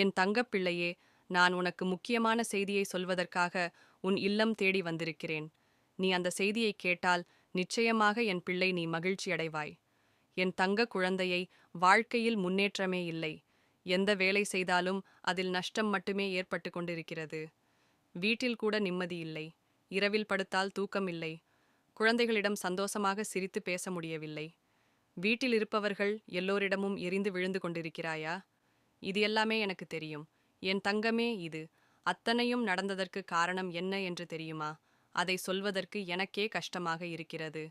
என் தங்கப்பிள்ளையே நான் உனக்கு முக்கியமான செய்தியை சொல்வதற்காக உன் இல்லம் தேடி வந்திருக்கிறேன். நீ அந்த செய்தியை கேட்டால் நிச்சயமாக என் பிள்ளை நீ மகிழ்ச்சி அடைவாய். என் தங்க குழந்தையை வாழ்க்கையில் முன்னேற்றமே இல்லை. எந்த வேலை செய்தாலும் அதில் நஷ்டம் மட்டுமே ஏற்பட்டு கொண்டிருக்கிறது. வீட்டில் கூட நிம்மதி இல்லை. இரவில் படுத்தால் தூக்கம் இல்லை. குழந்தைகளிடம் சந்தோஷமாக சிரித்து பேச முடியவில்லை. வீட்டில் இருப்பவர்கள் எல்லோரிடமும் எரிந்து விழுந்து கொண்டிருக்கிறாயா? இது எல்லாமே எனக்கு தெரியும். என் தங்கமே இது. அத்தனையும் நடந்ததற்கு காரணம் என்ன என்று தெரியுமா? அதை சொல்வதற்கு எனக்கே கஷ்டமாக இருக்கிறது.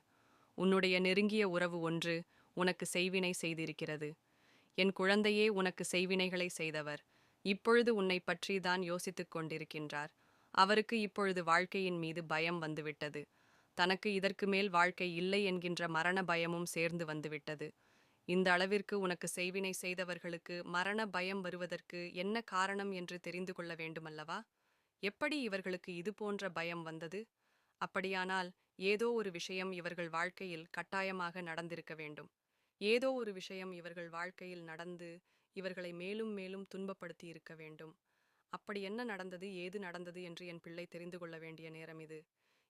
உன்னுடைய நெருங்கிய உறவு ஒன்று உனக்கு செய்வினை செய்திருக்கிறது. என் குழந்தையே உனக்கு செய்வினைகளை செய்தவர். இப்பொழுது உன்னை பற்றி தான் யோசித்துக் கொண்டிருக்கின்றார். அவருக்கு இப்பொழுது வாழ்க்கையின் மீது பயம் வந்துவிட்டது. தனக்கு இதற்கு மேல் வாழ்க்கை இல்லை என்கின்ற மரண பயமும் சேர்ந்து வந்துவிட்டது. இந்த அளவிற்கு உனக்கு செய்வினை செய்தவர்களுக்கு மரண பயம் வருவதற்கு என்ன காரணம் என்று தெரிந்து கொள்ள வேண்டுமல்லவா? எப்படி இவர்களுக்கு இது போன்ற பயம் வந்தது? அப்படியானால் ஏதோ ஒரு விஷயம் இவர்கள் வாழ்க்கையில் கட்டாயமாக நடந்திருக்க வேண்டும். ஏதோ ஒரு விஷயம் இவர்கள் வாழ்க்கையில் நடந்து இவர்களை மேலும் மேலும் துன்பப்படுத்தி இருக்க வேண்டும். அப்படி என்ன நடந்தது ஏது நடந்தது என்று என் பிள்ளை தெரிந்து கொள்ள வேண்டிய நேரம் இது.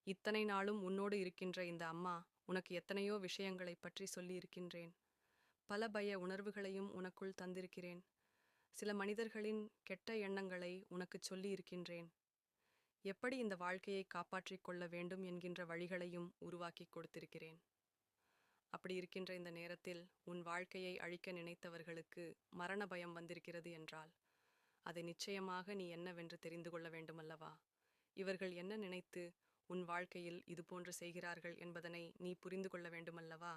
இத்தனை நாளும் உன்னோடு இருக்கின்ற இந்த அம்மா உனக்கு எத்தனையோ விஷயங்களைப் பற்றி சொல்லியிருக்கின்றேன். பல பய உணர்வுகளையும் உனக்குள் தந்திருக்கிறேன். சில மனிதர்களின் கெட்ட எண்ணங்களை உனக்குச் சொல்லி இருக்கின்றேன் எப்படி இந்த வாழ்க்கையை காப்பாற்றிக் கொள்ள வேண்டும் என்கின்ற வழிகளையும் உருவாக்கிக் கொடுத்திருக்கிறேன். அப்படி இருக்கின்ற இந்த நேரத்தில் உன் வாழ்க்கையை அழிக்க நினைத்தவர்களுக்கு மரண பயம் வந்திருக்கிறது என்றால் அதை நிச்சயமாக நீ என்னவென்று தெரிந்து கொள்ள வேண்டுமல்லவா? இவர்கள் என்ன நினைத்து உன் வாழ்க்கையில் இதுபோன்று செய்கிறார்கள் என்பதனை நீ புரிந்து கொள்ள வேண்டுமல்லவா?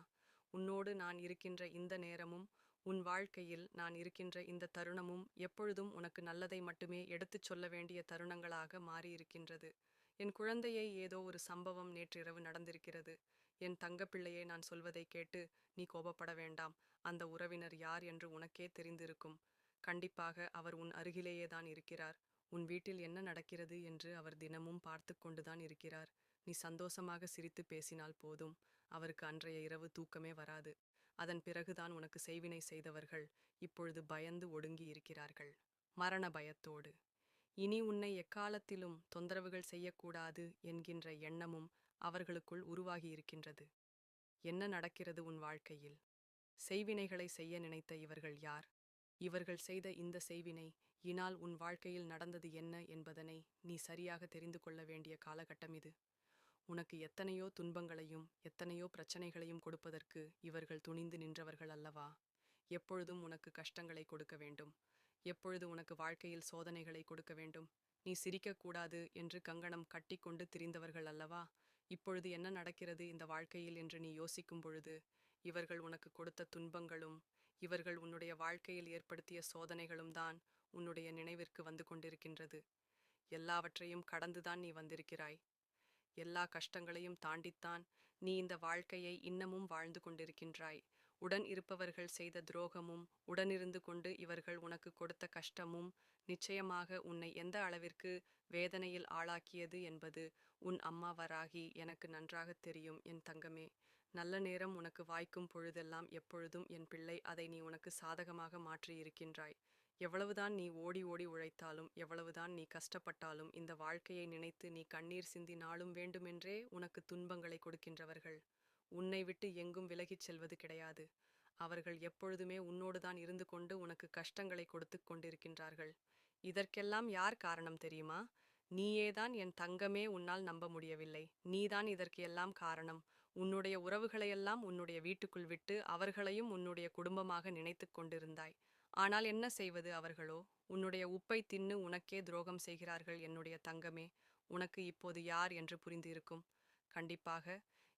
உன்னோடு நான் இருக்கின்ற இந்த நேரமும் உன் வாழ்க்கையில் நான் இருக்கின்ற இந்த தருணமும் எப்பொழுதும் உனக்கு நல்லதை மட்டுமே எடுத்துச் சொல்ல வேண்டிய தருணங்களாக மாறியிருக்கின்றது. என் குழந்தையை ஏதோ ஒரு சம்பவம் நேற்றிரவு நடந்திருக்கிறது. என் தங்கப்பிள்ளையை நான் சொல்வதை கேட்டு நீ கோபப்பட வேண்டாம். அந்த உறவினர் யார் என்று உனக்கே தெரிந்திருக்கும். கண்டிப்பாக அவர் உன் அருகிலேயே தான் இருக்கிறார். உன் வீட்டில் என்ன நடக்கிறது என்று அவர் தினமும் பார்த்து கொண்டுதான் இருக்கிறார். நீ சந்தோஷமாக சிரித்து பேசினால் போதும். அவருக்கு அன்றைய இரவு தூக்கமே வராது. அதன் பிறகுதான் உனக்கு செய்வினை செய்தவர்கள் இப்பொழுது பயந்து ஒடுங்கி இருக்கிறார்கள். மரண பயத்தோடு. இனி உன்னை எக்காலத்திலும் தொந்தரவுகள் செய்யக்கூடாது என்கின்ற எண்ணமும் அவர்களுக்குள் உருவாகி இருக்கின்றது. என்ன நடக்கிறது உன் வாழ்க்கையில்? செய்வினைகளை செய்ய நினைத்த இவர்கள் யார்? இவர்கள் செய்த இந்த செய்வினை இனால் உன் வாழ்க்கையில் நடந்தது என்ன என்பதனை நீ சரியாக தெரிந்து கொள்ள வேண்டிய காலகட்டம் இது. உனக்கு எத்தனையோ துன்பங்களையும் எத்தனையோ பிரச்சனைகளையும் கொடுப்பதற்கு இவர்கள் துணிந்து நின்றவர்கள் அல்லவா? எப்பொழுதும் உனக்கு கஷ்டங்களை கொடுக்க வேண்டும். எப்பொழுது உனக்கு வாழ்க்கையில் சோதனைகளை கொடுக்க வேண்டும்? நீ சிரிக்கக்கூடாது என்று கங்கணம் கட்டிக்கொண்டு திரிந்தவர்கள் அல்லவா? இப்பொழுது என்ன நடக்கிறது இந்த வாழ்க்கையில் என்று நீ யோசிக்கும் பொழுது இவர்கள் உனக்கு கொடுத்த துன்பங்களும் இவர்கள் உன்னுடைய வாழ்க்கையில் ஏற்படுத்திய சோதனைகளும் தான் உன்னுடைய நினைவிற்கு வந்து கொண்டிருக்கின்றது. எல்லாவற்றையும் கடந்துதான் நீ வந்திருக்கிறாய். எல்லா கஷ்டங்களையும் தாண்டித்தான் நீ இந்த வாழ்க்கையை இன்னமும் வாழ்ந்து கொண்டிருக்கின்றாய். உடன் இருப்பவர்கள் செய்த துரோகமும் உடனிருந்து கொண்டு இவர்கள் உனக்கு கொடுத்த கஷ்டமும் நிச்சயமாக உன்னை எந்த அளவிற்கு வேதனையில் ஆளாக்கியது என்பது உன் அம்மாவராகி எனக்கு நன்றாக தெரியும் என் தங்கமே. நல்ல நேரம் உனக்கு வாய்க்கும் பொழுதெல்லாம் எப்பொழுதும் என் பிள்ளை அதை நீ உனக்கு சாதகமாக மாற்றியிருக்கின்றாய். எவ்வளவுதான் நீ ஓடி ஓடி உழைத்தாலும் எவ்வளவுதான் நீ கஷ்டப்பட்டாலும் இந்த வாழ்க்கையை நினைத்து நீ கண்ணீர் சிந்தி நாளும் வேண்டுமென்றே உனக்கு துன்பங்களை கொடுக்கின்றவர்கள். உன்னை விட்டு எங்கும் விலகிச் செல்வது கிடையாது. அவர்கள் எப்பொழுதுமே உன்னோடுதான் இருந்து கொண்டு உனக்கு கஷ்டங்களை கொடுத்து கொண்டிருக்கின்றார்கள். இதற்கெல்லாம் யார் காரணம் தெரியுமா? நீயேதான் என் தங்கமே உன்னால் நம்ப முடியவில்லை. நீதான் இதற்கு எல்லாம் காரணம். உன்னுடைய உறவுகளையெல்லாம் உன்னுடைய வீட்டுக்குள் விட்டு அவர்களையும் உன்னுடைய குடும்பமாக நினைத்து கொண்டிருந்தாய். ஆனால் என்ன செய்வது அவர்களோ? உன்னுடைய உப்பை தின்னு உனக்கே துரோகம் செய்கிறார்கள் என்னுடைய தங்கமே. உனக்கு இப்போது யார் என்று புரிந்திருக்கும் கண்டிப்பாக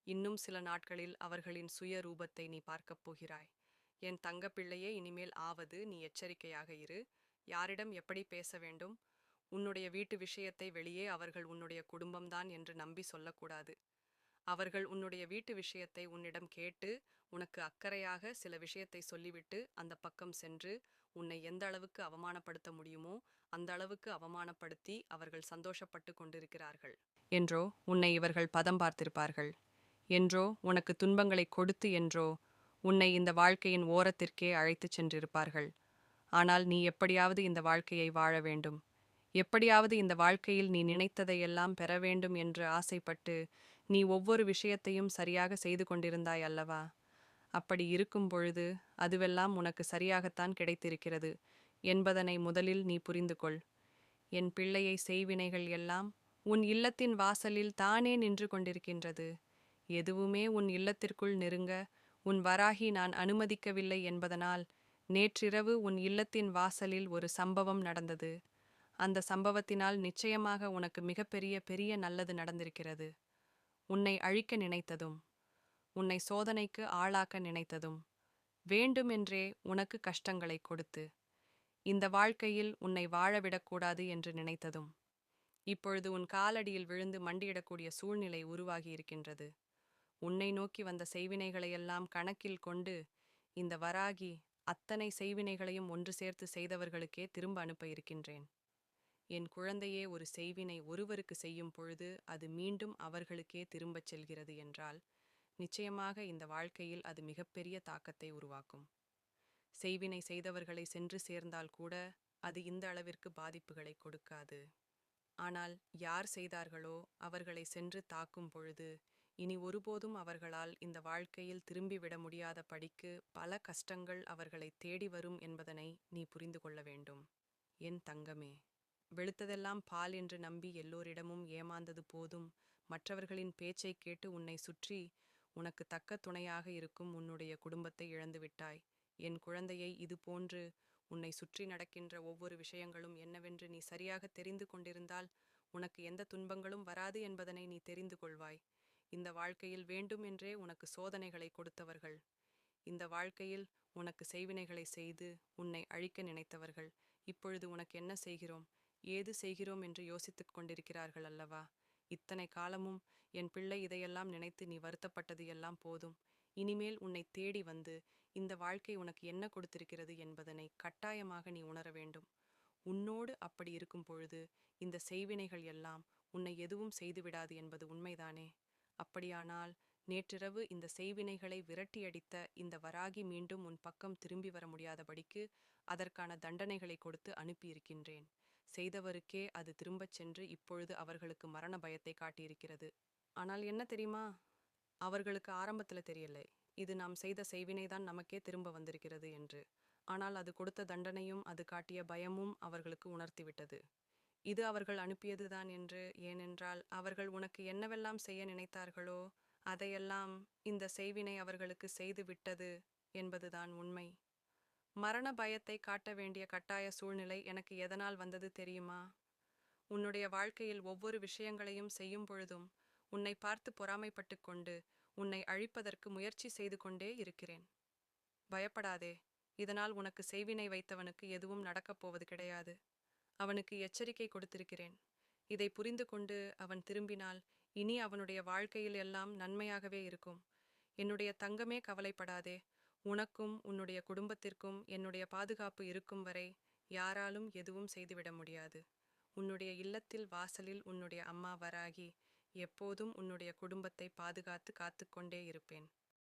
இன்னும் சில நாட்களில் அவர்களின் சுய ரூபத்தை நீ பார்க்கப் போகிறாய். என் தங்கப்பிள்ளையே இனிமேல் ஆவது நீ எச்சரிக்கையாக இரு. யாரிடம் எப்படி பேச வேண்டும்? உன்னுடைய வீட்டு விஷயத்தை வெளியே அவர்கள் உன்னுடைய குடும்பம்தான் என்று நம்பி சொல்லக்கூடாது. அவர்கள் உன்னுடைய வீட்டு விஷயத்தை உன்னிடம் கேட்டு உனக்கு அக்கறையாக சில விஷயத்தை சொல்லிவிட்டு அந்த பக்கம் சென்று உன்னை எந்த அளவுக்கு அவமானப்படுத்த முடியுமோ அந்த அளவுக்கு அவமானப்படுத்தி அவர்கள் சந்தோஷப்பட்டு கொண்டிருக்கிறார்கள். என்றோ உன்னை இவர்கள் பதம் பார்த்திருப்பார்கள். என்றோ உனக்கு துன்பங்களை கொடுத்து என்றோ உன்னை இந்த வாழ்க்கையின் ஓரத்திற்கே அழைத்துச் சென்றிருப்பார்கள். ஆனால் நீ எப்படியாவது இந்த வாழ்க்கையை வாழ வேண்டும். எப்படியாவது இந்த வாழ்க்கையில் நீ நினைத்ததையெல்லாம் பெற வேண்டும் என்று ஆசைப்பட்டு நீ ஒவ்வொரு விஷயத்தையும் சரியாக செய்து கொண்டிருந்தாய் அல்லவா? அப்படி இருக்கும் பொழுது அதுவெல்லாம் உனக்கு சரியாகத்தான் கிடைத்திருக்கிறது என்பதனை முதலில் நீ புரிந்து கொள் என் பிள்ளையை செய்வினைகள் எல்லாம் உன் இல்லத்தின் வாசலில் தானே நின்று கொண்டிருக்கின்றது. எதுவுமே உன் இல்லத்திற்குள் நெருங்க உன் வராகி நான் அனுமதிக்கவில்லை என்பதனால் நேற்றிரவு உன் இல்லத்தின் வாசலில் ஒரு சம்பவம் நடந்தது. அந்த சம்பவத்தினால் நிச்சயமாக உனக்கு மிகப்பெரிய பெரிய நல்லது நடந்திருக்கிறது. உன்னை அழிக்க நினைத்ததும் உன்னை சோதனைக்கு ஆளாக்க நினைத்ததும் வேண்டுமென்றே உனக்கு கஷ்டங்களை கொடுத்து இந்த வாழ்க்கையில் உன்னை வாழவிடக்கூடாது என்று நினைத்ததும் இப்பொழுது உன் காலடியில் விழுந்து மண்டியிடக்கூடிய சூழ்நிலை உருவாகி இருக்கின்றது. உன்னை நோக்கி வந்த செய்வினைகளையெல்லாம் கணக்கில் கொண்டு இந்த வராகி அத்தனை செய்வினைகளையும் ஒன்று சேர்த்து செய்தவர்களுக்கே திரும்ப அனுப்ப இருக்கின்றேன். என் குழந்தையே ஒரு செய்வினை ஒருவருக்கு செய்யும் பொழுது அது மீண்டும் அவர்களுக்கே திரும்பச் செல்கிறது என்றால் நிச்சயமாக இந்த வாழ்க்கையில் அது மிகப்பெரிய தாக்கத்தை உருவாக்கும். செய்வினை செய்தவர்களை சென்று சேர்ந்தால் கூட அது இந்த அளவிற்கு பாதிப்புகளை கொடுக்காது. ஆனால் யார் செய்தார்களோ அவர்களை சென்று தாக்கும் பொழுது இனி ஒருபோதும் அவர்களால் இந்த வாழ்க்கையில் திரும்பிவிட முடியாத படிக்கு பல கஷ்டங்கள் அவர்களை தேடி வரும் என்பதனை நீ புரிந்து கொள்ள வேண்டும். என் தங்கமே. வெளுத்ததெல்லாம் பால் என்று நம்பி எல்லோரிடமும் ஏமாந்தது போதும். மற்றவர்களின் பேச்சைக் கேட்டு உன்னை சுற்றி உனக்கு தக்க துணையாக இருக்கும் உன்னுடைய குடும்பத்தை இழந்துவிட்டாய். என் குழந்தையை இது போன்று உன்னை சுற்றி நடக்கின்ற ஒவ்வொரு விஷயங்களும் என்னவென்று நீ சரியாக தெரிந்து கொண்டிருந்தால் உனக்கு எந்த துன்பங்களும் வராது என்பதனை நீ தெரிந்து கொள்வாய். இந்த வாழ்க்கையில் வேண்டுமென்றே உனக்கு சோதனைகளை கொடுத்தவர்கள். இந்த வாழ்க்கையில் உனக்கு செய்வினைகளை செய்து உன்னை அழிக்க நினைத்தவர்கள். இப்பொழுது உனக்கு என்ன செய்கிறோம்? ஏது செய்கிறோம் என்று யோசித்துக் கொண்டிருக்கிறார்கள் அல்லவா? இத்தனை காலமும் என் பிள்ளை இதையெல்லாம் நினைத்து நீ வருத்தப்பட்டது எல்லாம் போதும். இனிமேல் உன்னை தேடி வந்து இந்த வாழ்க்கை உனக்கு என்ன கொடுத்திருக்கிறது என்பதனை கட்டாயமாக நீ உணர வேண்டும். உன்னோடு அப்படி இருக்கும் பொழுது இந்த செய்வினைகள் எல்லாம் உன்னை எதுவும் செய்துவிடாது என்பது உண்மைதானே? அப்படியானால் நேற்றிரவு இந்த செய்வினைகளை விரட்டியடித்த இந்த வராகி மீண்டும் உன் பக்கம் திரும்பி வர முடியாதபடிக்கு அதற்கான தண்டனைகளை கொடுத்து அனுப்பியிருக்கின்றேன். செய்தவருக்கே அது திரும்பச் சென்று இப்பொழுது அவர்களுக்கு மரண பயத்தை காட்டியிருக்கிறது. ஆனால் என்ன தெரியுமா? அவர்களுக்கு ஆரம்பத்தில் தெரியலை. இது நாம் செய்த செய்வினைதான் நமக்கே திரும்ப வந்திருக்கிறது என்று. ஆனால் அது கொடுத்த தண்டனையும் அது காட்டிய பயமும் அவர்களுக்கு உணர்த்திவிட்டது. இது அவர்கள் அனுப்பியதுதான் என்று ஏனென்றால் அவர்கள் உனக்கு என்னவெல்லாம் செய்ய நினைத்தார்களோ அதையெல்லாம் இந்த செய்வினை அவர்களுக்கு செய்து விட்டது என்பதுதான் உண்மை. மரண பயத்தை காட்ட வேண்டிய கட்டாய சூழ்நிலை எனக்கு எதனால் வந்தது தெரியுமா? உன்னுடைய வாழ்க்கையில் ஒவ்வொரு விஷயங்களையும் செய்யும் பொழுதும் உன்னை பார்த்து பொறாமைப்பட்டு கொண்டு உன்னை அழிப்பதற்கு முயற்சி செய்து கொண்டே இருக்கிறேன். பயப்படாதே இதனால் உனக்கு செய்வினை வைத்தவனுக்கு எதுவும் நடக்கப் போவது கிடையாது. அவனுக்கு எச்சரிக்கை கொடுத்திருக்கிறேன். இதை புரிந்து கொண்டு அவன் திரும்பினால் இனி அவனுடைய வாழ்க்கையில் எல்லாம் நன்மையாகவே இருக்கும். என்னுடைய தங்கமே கவலைப்படாதே உனக்கும் உன்னுடைய குடும்பத்திற்கும் என்னுடைய பாதுகாப்பு இருக்கும் வரை யாராலும் எதுவும் செய்துவிட முடியாது. உன்னுடைய இல்லத்தில் வாசலில் உன்னுடைய அம்மா வராகி எப்போதும் உன்னுடைய குடும்பத்தை பாதுகாத்து காத்துக்கொண்டே இருப்பேன்.